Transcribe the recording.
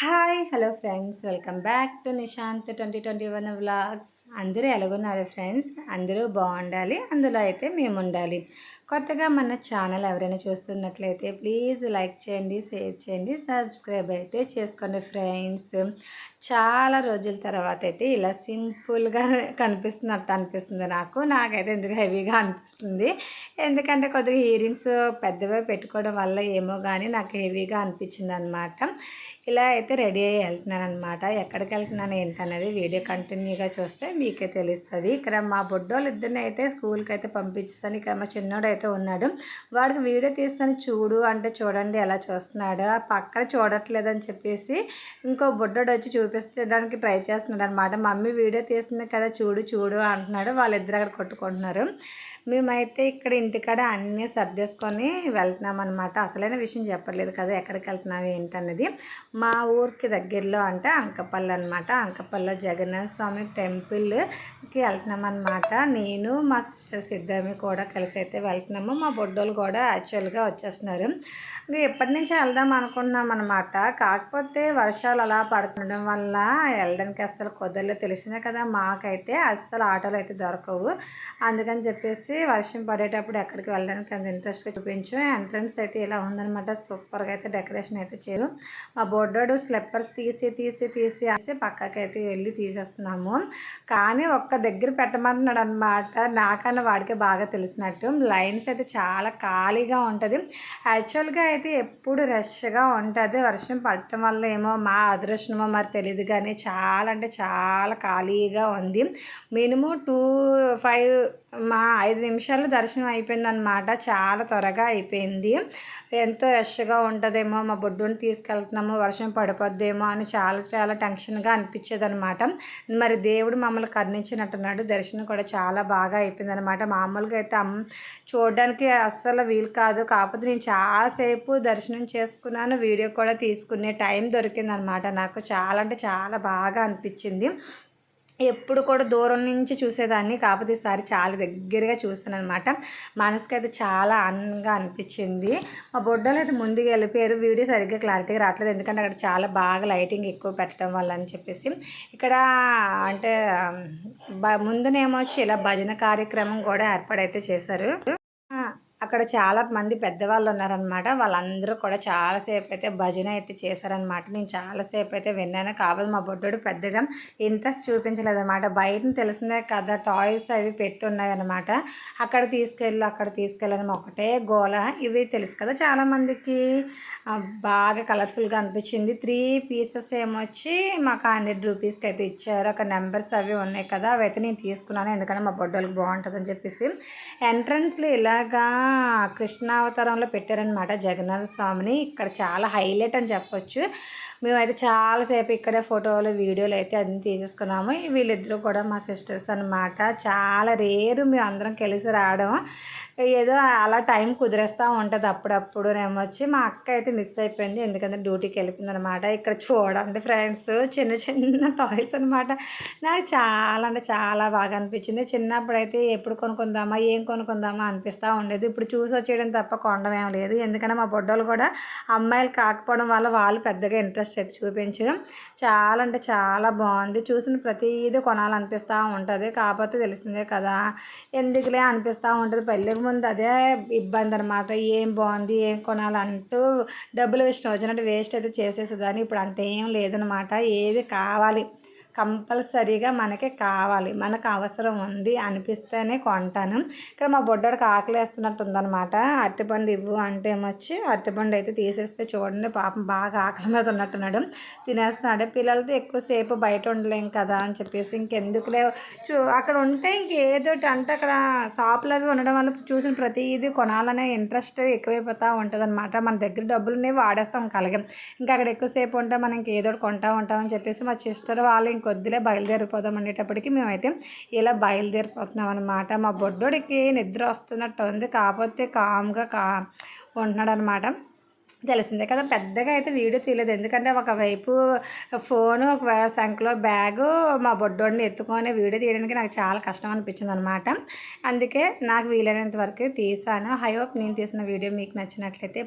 Hi hello friends. Welcome back to Nishant twenty twenty one vlogs. అందరూ ఎలాగున్నారు friends? అందరూ బాగుండాలి. అందులో అయితే మేము ఉండాలి కొత్తగా మన ఛానల్ ఎవరైనా చూస్తున్నట్లయితే ప్లీజ్ లైక్ చేయండి షేర్ చేయండి సబ్స్క్రైబ్ అయితే చేసుకోండి ఫ్రెండ్స్. చాలా రోజుల తర్వాత అయితే ఇలా సింపుల్గా కనిపిస్తున్నట్టు అనిపిస్తుంది నాకు. నాకైతే ఎందుకు హెవీగా అనిపిస్తుంది. ఎందుకంటే కొద్దిగా ఇయరింగ్స్ పెద్దవి పెట్టుకోవడం వల్ల ఏమో కానీ నాకు హెవీగా అనిపించింది అనమాట ఇలా అయితే రెడీ అయ్యి వెళ్తున్నాను అనమాట ఎక్కడికి వెళ్తున్నాను ఏంటనేది వీడియో కంటిన్యూగా చూస్తే మీకే తెలుస్తుంది. ఇక్కడ మా బొడ్డోళ్ళు ఇద్దరిని అయితే స్కూల్కి అయితే పంపించేసాను. ఇక్కడ మా చిన్నోడు అయితే ఉన్నాడు. వాడికి వీడియో తీస్తాను చూడు అంటే చూడండి ఎలా చూస్తున్నాడు. పక్కన చూడట్లేదని చెప్పేసి ఇంకో బుడ్డోడు వచ్చి చూపించడానికి ట్రై చేస్తున్నాడు అనమాట మమ్మీ వీడియో తీస్తుంది కదా చూడు చూడు అంటున్నాడు. వాళ్ళిద్దరు అక్కడ కొట్టుకుంటున్నారు. మేమైతే ఇక్కడ ఇంటికాడ అన్నీ సర్దేసుకొని వెళ్తున్నాం అనమాట అసలైన విషయం చెప్పట్లేదు కదా ఎక్కడికి వెళ్తున్నావు ఏంటన్నది. మా ఊరికి దగ్గరలో అంటే అంకపల్లి అనమాట అంకపల్లి జగన్నాథ స్వామి టెంపుల్కి వెళ్తున్నాం అనమాట నేను మా సిస్టర్స్ ఇద్దరిని కూడా కలిసి అయితే వెళ్తున్నాము. మా బొడ్డోలు కూడా యాక్చువల్గా వచ్చేస్తున్నారు. ఇంకా ఎప్పటి నుంచి వెళ్దాం అనుకున్నాం అనమాట కాకపోతే వర్షాలు అలా పడుతుండడం వల్ల వెళ్ళడానికి అస్సలు కుదరలేదు తెలిసిందే కదా మాకైతే అస్సలు ఆటోలు అయితే దొరకవు. అందుకని చెప్పేసి వర్షం పడేటప్పుడు ఎక్కడికి వెళ్ళడానికి అంత ఇంట్రెస్ట్గా చూపించు. ఎంట్రన్స్ అయితే ఇలా ఉందనమాట సూపర్గా అయితే డెకరేషన్ అయితే చేయరు. మా బొడ్డోడు స్లిప్పర్స్ తీసి తీసి తీసి వేసి పక్కకి అయితే వెళ్ళి తీసేస్తున్నాము. కానీ ఒక్క దగ్గర పెట్టమంటున్నాడు అనమాట నాకన్నా వాడికి బాగా తెలిసినట్టు. లైన్స్ అయితే చాలా ఖాళీగా ఉంటుంది. యాక్చువల్గా అయితే ఎప్పుడు రష్గా ఉంటుంది. వర్షం పడటం వల్ల ఏమో మా అదృష్టమో మరి తెలియదు కానీ చాలా అంటే చాలా ఖాళీగా ఉంది. మినిమం టూ ఫైవ్ మా ఐదు నిమిషాలు దర్శనం అయిపోయిందనమాట చాలా త్వరగా అయిపోయింది. ఎంతో రష్గా ఉంటుందేమో మా బొడ్డుని తీసుకెళ్తున్నాము. వర్షం పడిపోద్దేమో అని చాలా చాలా టెన్షన్గా అనిపించేది అనమాట మరి దేవుడు మమ్మల్ని కర్ణించినట్టున్నాడు. దర్శనం కూడా చాలా బాగా అయిపోయిందనమాట మామూలుగా అయితే చూడడానికి అస్సలు వీలు కాదు. కాకపోతే నేను చాలాసేపు దర్శనం చేసుకున్నాను. వీడియో కూడా తీసుకునే టైం దొరికిందనమాట నాకు చాలా అంటే చాలా బాగా అనిపించింది. ఎప్పుడు కూడా దూరం నుంచి చూసేదాన్ని. కాకపోతే ఈసారి చాలా దగ్గరగా చూసాను అనమాట మనసుకి అయితే చాలా ఆనందంగా అనిపించింది. మా బొడ్డలు అయితే ముందుకు వెళ్ళిపోయారు. వీడియో సరిగ్గా క్లారిటీగా రావట్లేదు. ఎందుకంటే అక్కడ చాలా బాగా లైటింగ్ ఎక్కువ పెట్టడం వల్ల అని చెప్పేసి. ఇక్కడ అంటే ముందునేమొచ్చి ఇలా భజన కార్యక్రమం కూడా ఏర్పాటైతే చేశారు. అక్కడ చాలా మంది పెద్దవాళ్ళు ఉన్నారనమాట వాళ్ళందరూ కూడా చాలాసేపు అయితే భజన అయితే చేశారనమాట నేను చాలాసేపు అయితే విన్నాను. కాబట్టి మా బొడ్డోడు పెద్దగా ఇంట్రెస్ట్ చూపించలేదన్నమాట. బయట తెలిసిందే కదా టాయ్స్ అవి పెట్టున్నాయన్నమాట. అక్కడ తీసుకెళ్ళి అక్కడ తీసుకెళ్ళని ఒకటే గోల. ఇవి తెలుసు కదా చాలామందికి. బాగా కలర్ఫుల్గా అనిపించింది. త్రీ పీసెస్ ఏమొచ్చి మాకు హండ్రెడ్ రూపీస్కి అయితే ఇచ్చారు. అక్కడ నెంబర్స్ అవి ఉన్నాయి కదా అవి అయితే నేను తీసుకున్నాను. ఎందుకంటే మా బొడ్డోళ్ళకి బాగుంటుందని చెప్పేసి. ఎంట్రన్స్లో ఇలాగా కృష్ణావతారంలో పెట్టారనమాట జగన్నాథ స్వామిని. ఇక్కడ చాలా హైలైట్ అని చెప్పొచ్చు. మేమైతే చాలాసేపు ఇక్కడే ఫోటోలు వీడియోలు అయితే అన్ని తీసేసుకున్నాము. వీళ్ళిద్దరూ కూడా మా సిస్టర్స్ అనమాట చాలా రేరు మేము అందరం కలిసి రావడం. ఏదో అలా టైం కుదిరేస్తూ ఉంటుంది అప్పుడప్పుడు వచ్చి మా అక్క అయితే మిస్ అయిపోయింది. ఎందుకంటే డ్యూటీకి వెళ్ళిపోయింది అనమాట ఇక్కడ చూడండి ఫ్రెండ్స్ చిన్న చిన్న టాయ్స్ అనమాట నాకు చాలా అంటే చాలా బాగా అనిపించింది. చిన్నప్పుడు అయితే ఎప్పుడు కొనుక్కుందామా ఏం కొనుక్కుందామా అనిపిస్తూ ఉండేది. ఇప్పుడు చూసి వచ్చేయడం తప్ప కొండమేం లేదు. ఎందుకంటే మా బొడ్డలు కూడా అమ్మాయిలు కాకపోవడం వల్ల వాళ్ళు పెద్దగా ఇంట్రెస్ట్ ఇంట్రెస్ట్ అయితే చూపించడం. చాలా అంటే చాలా బాగుంది. చూసిన ప్రతిదీ కొనాలనిపిస్తూ ఉంటుంది. కాకపోతే తెలిసిందే కదా ఎందుకులే అనిపిస్తూ ఉంటుంది. పెళ్ళికి ముందు అదే ఇబ్బంది అనమాట ఏం బాగుంది ఏం కొనాలంటూ డబ్బులు వేసిన వచ్చినట్టు వేస్ట్ అయితే చేసేసేదాన్ని. ఇప్పుడు అంతేం లేదనమాట ఏది కావాలి? కంపల్సరీగా మనకి కావాలి. మనకు అవసరం ఉంది అనిపిస్తేనే కొంటాను. ఇక్కడ మా బొడ్డోడికి ఆకలి వేస్తున్నట్టు ఉందనమాట అరటిపండు ఇవ్వు అంటే ఏమొచ్చి అరటిపండు అయితే తీసేస్తే చూడండి పాపం బాగా ఆకలి మీద ఉన్నట్టున్నాడు. తినేస్తున్నాడు. పిల్లలతో ఎక్కువసేపు బయట ఉండలేం కదా అని చెప్పేసి ఇంకెందుకులే. చూ అక్కడ ఉంటే ఇంకేదో అంటే అక్కడ షాపులు అవి ఉండడం వల్ల చూసిన ప్రతిదీ కొనాలనే ఇంట్రెస్ట్ ఎక్కువైపోతూ ఉంటుంది అనమాట మన దగ్గర డబ్బులు వాడేస్తాం కలగం. ఇంకా అక్కడ ఎక్కువసేపు ఉంటే మనం ఇంకేదో కొంటా ఉంటామని చెప్పేసి మా సిస్టర్ వాళ్ళు ఇంకో పొద్దులే బయలుదేరిపోదాం అనేటప్పటికి మేమైతే ఇలా బయలుదేరిపోతున్నాం అనమాట మా బొడ్డోడికి నిద్ర వస్తున్నట్టు ఉంది కాకపోతే కామ్గా కా ఉంటున్నాడు అనమాట తెలిసిందే కదా పెద్దగా అయితే వీడియో తీయలేదు. ఎందుకంటే ఒకవైపు ఫోను ఒక సంఖ్యలో బ్యాగు మా బొడ్డోడిని ఎత్తుకొని వీడియో తీయడానికి నాకు చాలా కష్టం అనిపించింది అనమాట అందుకే నాకు వీలైనంత వరకు తీసాను. హై హోప్ నేను తీసిన వీడియో మీకు నచ్చినట్లయితే